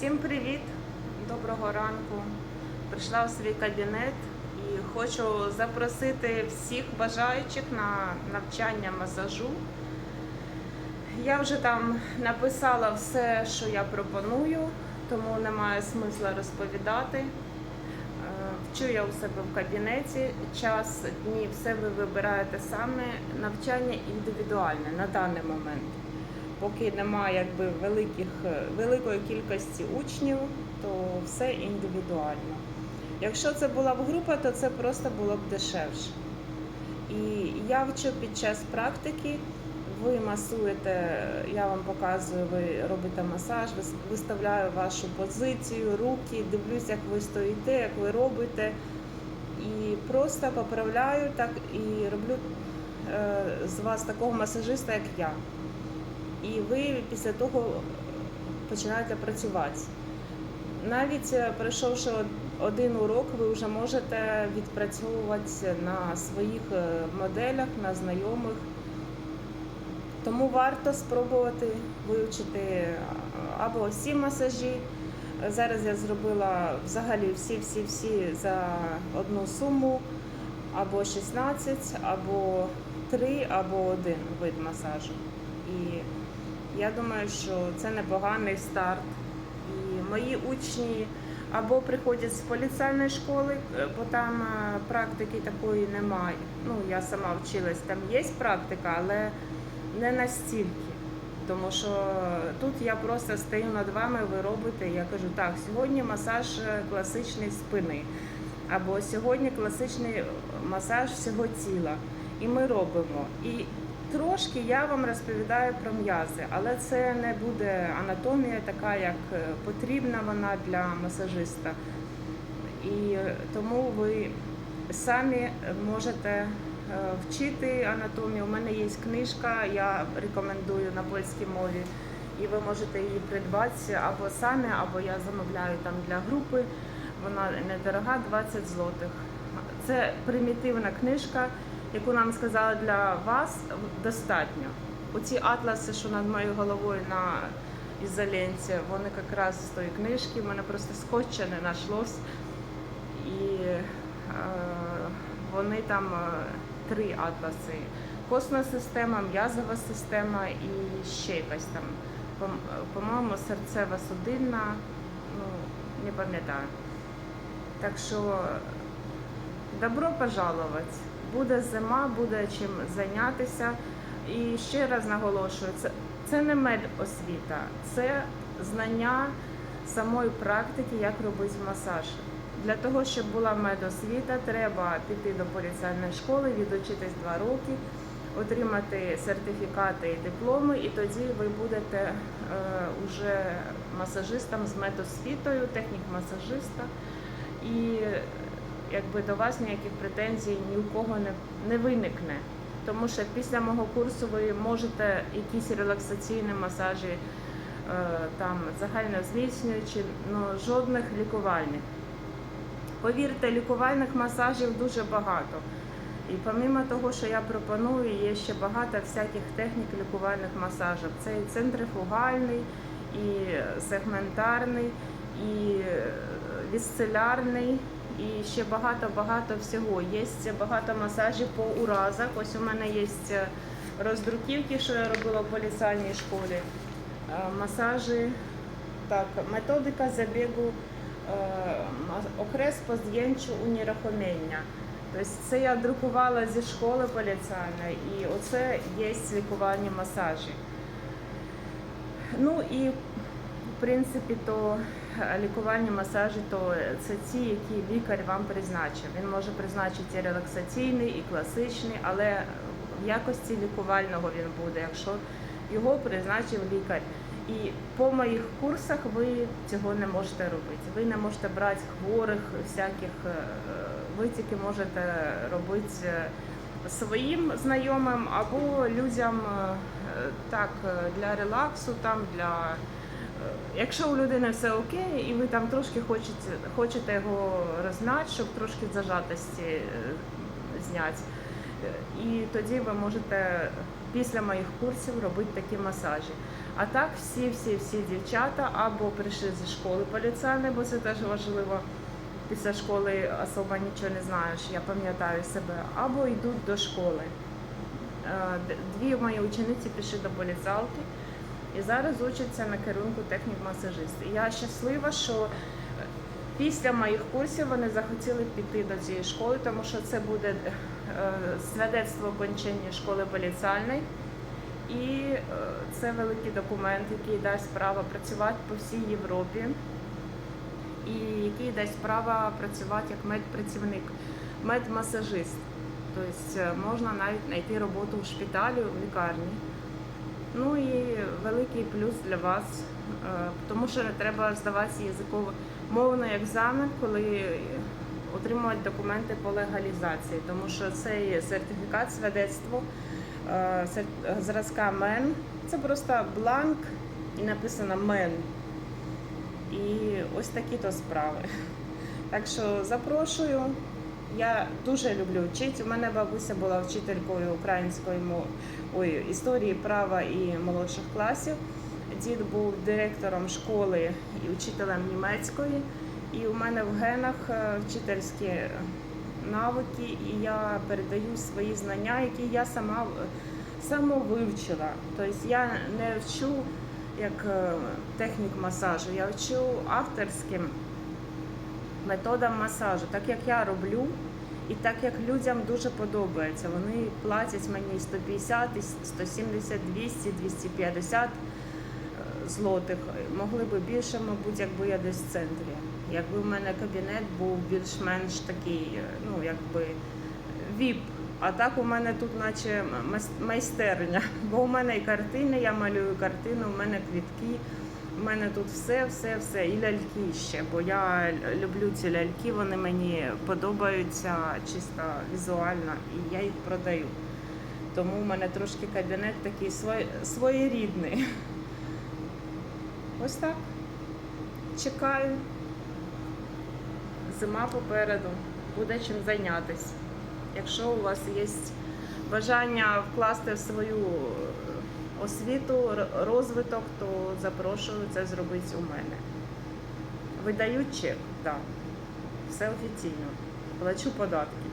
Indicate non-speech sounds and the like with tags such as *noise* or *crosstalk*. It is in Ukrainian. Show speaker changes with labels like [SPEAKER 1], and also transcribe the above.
[SPEAKER 1] Всім привіт! Доброго ранку. Прийшла в свій кабінет і хочу запросити всіх бажаючих на навчання масажу. Я вже там написала все, що я пропоную, тому немає смисла розповідати. Е, Вчу я у себе в кабінеті, час дні, все ви вибираєте саме. Навчання індивідуальне на даний момент. Поки немає якби великих, великої кількості учнів, то все індивідуально. Якщо це була б група, то це просто було б дешевше. І я вчу під час практики. Ви масуєте, я вам показую, ви робите масаж, виставляю вашу позицію, руки, дивлюсь, як ви стоїте, як ви робите. І просто поправляю так і роблю е, з вас такого масажиста, як я. І ви після того починаєте працювати. Навіть е, пройшовши один урок, ви вже можете відпрацьовувати на своїх е, моделях, на знайомих. Тому варто спробувати вивчити е, або всі масажі. Зараз я зробила взагалі всі-всі-всі за одну суму, або 16, або 3, або один вид масажу. І я думаю, що це непоганий старт. І мої учні або приходять з поліцейної школи, е, бо там е, практики такої немає. Ну, я сама вчилась, там є практика, але не настільки. Тому що тут я просто стою над вами, ви робите. Я кажу, так, сьогодні масаж е, класичний спини, або сьогодні класичний масаж всього тіла. І ми робимо. І трошки я вам розповідаю про м'язи, але це не буде анатомія така, як е, потрібна вона для масажиста. І тому ви самі можете е, вчити анатомію. У мене є книжка, я рекомендую на польській мові, і ви можете її придбати або самі, або я замовляю там для групи. Вона недорога, 20 злотих. Це примітивна книжка, яку нам сказали для вас достатньо. Оці атласи, що над моєю головою на ізоленці, вони якраз з тої книжки. У мене просто скотча не знайшлось. І е, вони там е, три атласи. Косна система, м'язова система і ще якась там, по- по-моєму, серцева судинна, ну, не пам'ятаю. Так що добро пожаловать. Буде зима, буде чим зайнятися. І ще раз наголошую, це, це не медосвіта, це знання самої практики, як робити масаж. Для того, щоб була медосвіта, треба піти до поліцейної школи, відучитись два роки, отримати сертифікати і дипломи, і тоді ви будете е, уже масажистом з медосвітою, технік-масажиста. І якби до вас ніяких претензій ні у кого не, не виникне. Тому що після мого курсу ви можете якісь релаксаційні масажі, е, там загально зміцнюючі, але жодних лікувальних. Повірте, лікувальних масажів дуже багато. І помимо того, що я пропоную, є ще багато всяких технік лікувальних масажів. Це і центрифугальний, і сегментарний, і е, вісцелярний, і ще багато-багато всього. Є багато масажів по уразах. Ось у мене є роздруківки, що я робила в поліцейній школі. Е, Масажі, так, методика забігу е, окрес по здjęciu унерухомлення. Тобто це я друкувала зі школи поліцейної, і оце є лікувальні масажі. Ну і в принципі, то лікувальні масажі, то це ті, які лікар вам призначив. Він може призначити і релаксаційний, і класичний, але в якості лікувального він буде, якщо його призначив лікар. І по моїх курсах ви цього не можете робити. Ви не можете брати хворих всяких, е, ви тільки можете робити е, своїм знайомим або людям е, так для релаксу, там для якщо у людини все окей, і ви там трошки хочете, хочете його розгнати, щоб трошки зажатості е, зняти. І тоді ви можете після моїх курсів робити такі масажі. А так всі, всі, всі дівчата або прийшли зі школи поліціяни, бо це теж важливо. Після школи особо нічого не знаєш, я пам'ятаю себе, або йдуть до школи. Е, Дві мої учениці пішли до поліцалки і зараз учаться на керунку технік-масажист. І Я щаслива, що е, після моїх курсів вони захотіли піти до цієї школи, тому що це буде е, свідоцтво окончання школи поліціальної. І е, це великий документ, який дасть право працювати по всій Європі, і який дасть право працювати як медпрацівник, медмасажист. Тобто можна навіть знайти роботу в шпиталі, в лікарні. Ну і великий плюс для вас, е, тому що треба здавати язиково мовний екзамен, коли отримувати документи по легалізації, тому що цей сертифікат, свідоцтво е, зразка МЕН, це просто бланк і написано МЕН. І ось такі то справи. Так що запрошую. Я дуже люблю вчити. У мене бабуся була вчителькою української мов... Ой, історії права і молодших класів. Дід був директором школи і вчителем німецької. І у мене в генах е, вчительські навики, і я передаю свої знання, які я сама в- самовивчила. Тобто я не вчу як е, технік масажу, я вчу авторським методам масажу, так як я роблю. І так як людям дуже подобається, вони платять мені 150, і 170, 200, 250 е, злотих. Могли би більше, мабуть, якби я десь в центрі. Якби в мене кабінет був більш-менш такий, е, ну якби віп. А так у мене тут, наче майстерня. *laughs* Бо у мене і картини, я малюю картину, у мене квітки. У мене тут все, все, все, і ляльки ще, бо я люблю ці ляльки, вони мені подобаються чисто візуально, і я їх продаю. Тому у мене трошки кабінет такий своєрідний. Ось так. Чекаю. Зима попереду, буде чим зайнятися. Якщо у вас є бажання вкласти в свою освіту, розвиток, то запрошую це зробити у мене. Видають чек, так. Все офіційно. Плачу податки.